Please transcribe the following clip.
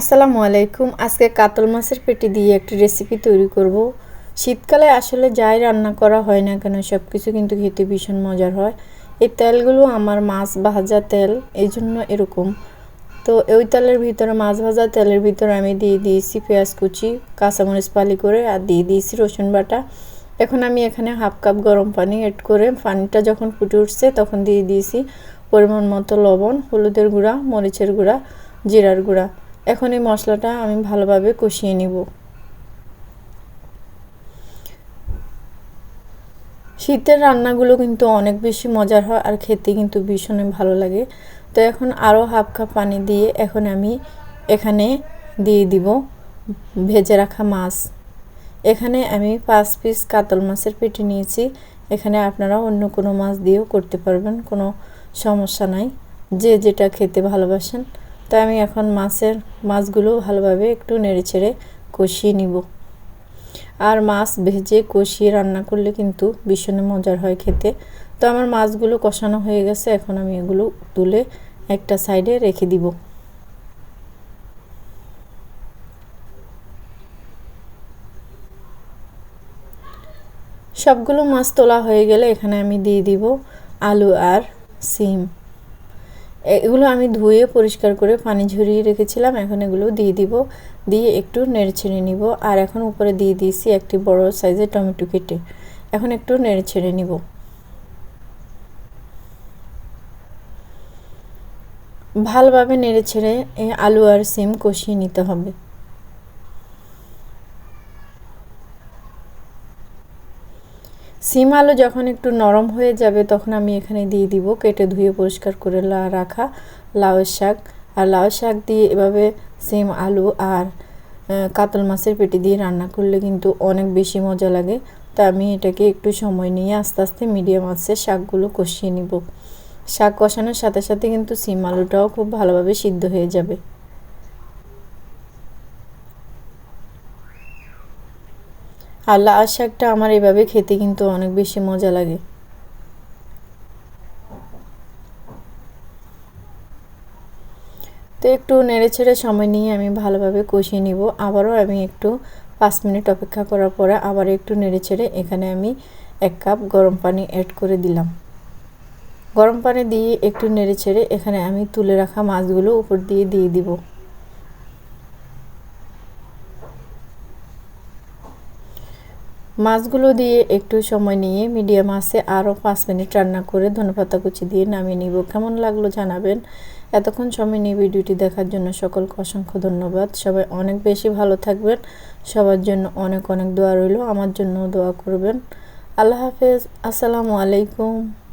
আসসালামু আলাইকুম। আজকে কাতল মাছের পেটি দিয়ে একটি রেসিপি তৈরি করব। শীতকালে আসলে যাই রান্না করা হয় না কেন সব কিছু কিন্তু খেতে ভীষণ মজার হয়। এই তেলগুলো আমার মাছ ভাজা তেল, এই জন্য এরকম। তো ওই তেলের ভিতরে, মাছ ভাজা তেলের ভিতরে আমি দিয়ে দিয়েছি পেঁয়াজ কুচি, কাঁচামরিচ পালি করে, আর দিয়ে দিয়েছি রসুন বাটা। এখন আমি এখানে হাফ কাপ গরম পানি এড করে, পানিটা যখন ফুটে উঠছে তখন দিয়ে দিয়েছি পরিমাণ মতো লবণ, হলুদের গুঁড়া, মরিচের গুঁড়া, জিরার গুঁড়া। এখন এই মশলাটা আমি ভালোভাবে কষিয়ে নিব। শীতের রান্নাগুলো কিন্তু অনেক বেশি মজার হয় আর খেতে কিন্তু ভীষণই ভালো লাগে। তো এখন আরও হাফ কাপ পানি দিয়ে এখন আমি এখানে দিয়ে দিব ভেজে রাখা মাছ। এখানে আমি পাঁচ পিস কাতল মাছের পেটে নিয়েছি। এখানে আপনারা অন্য কোনো মাছ দিয়েও করতে পারবেন, কোনো সমস্যা নাই। যে যেটা খেতে ভালোবাসেন তাই আমি এখন মাছের মাছগুলো ভালোভাবে একটু নেড়ে ছেড়ে কষিয়ে নিব। আর মাছ ভেজে কষিয়ে রান্না করলে কিন্তু ভীষণ মজার হয় খেতে। তো আমার মাছগুলো কষানো হয়ে গেছে, এখন আমি এগুলো তুলে একটা সাইডে রেখে দিব। সবগুলো মাছ তোলা হয়ে গেলে এখানে আমি দিয়ে দিব আলু আর সিম। এগুলো আমি ধুয়ে পরিষ্কার করে পানি ঝরিয়ে রেখেছিলাম। এখন এগুলো দিয়ে দিব। দিয়ে একটু নেড়ে ছেড়ে নিব। আর এখন উপরে দিয়ে দিয়েছি একটি বড় সাইজের টমেটো কেটে। এখন একটু নেড়ে ছেড়ে নিব। ভালোভাবে নেড়ে ছেড়ে আলু আর সিম কষিয়ে নিতে হবে। সিম আলু যখন একটু নরম হয়ে যাবে, তখন আমি এখানে দিয়ে দিব কেটে ধুয়ে পরিষ্কার করে রাখা লাউ শাক। আর লাউ শাক দিয়ে এভাবে সিম আলু আর কাতল মাছের পেটি দিয়ে রান্না করলে কিন্তু অনেক বেশি মজা লাগে। তা আমি এটাকে একটু সময় নিয়ে আস্তে আস্তে মিডিয়াম আছে শাকগুলো কষিয়ে নিব। শাক কষানোর সাথে সাথে কিন্তু সিম আলুটাও খুব ভালোভাবে সিদ্ধ হয়ে যাবে। আর লাল শাকটা আমার এভাবে খেতে কিন্তু অনেক বেশি মজা লাগে। তো একটু নেড়ে ছেড়ে সময় নিয়ে আমি ভালোভাবে কষিয়ে নিব। আবারও আমি একটু পাঁচ মিনিট অপেক্ষা করার পরে আবার একটু নেড়ে ছেড়ে এখানে আমি এক কাপ গরম পানি অ্যাড করে দিলাম। গরম পানি দিয়ে একটু নেড়ে ছেড়ে এখানে আমি তুলে রাখা মাছগুলো উপর দিয়ে দিয়ে দিব। মাছগুলো দিয়ে একটু সময় নিয়ে মিডিয়াম আছে আরও পাঁচ মিনিট রান্না করে ধনেপাতা কুচি দিয়ে নামিয়ে নিব। কেমন লাগল জানাবেন। এতক্ষণ সময় নিয়ে ভিডিওটি দেখার জন্য সকলকে অসংখ্য ধন্যবাদ। সবাই অনেক বেশি ভালো থাকবেন। সবার জন্য অনেক অনেক দোয়া রইল। আমার জন্য দোয়া করবেন। আল্লাহ হাফেজ। আসসালামু আলাইকুম।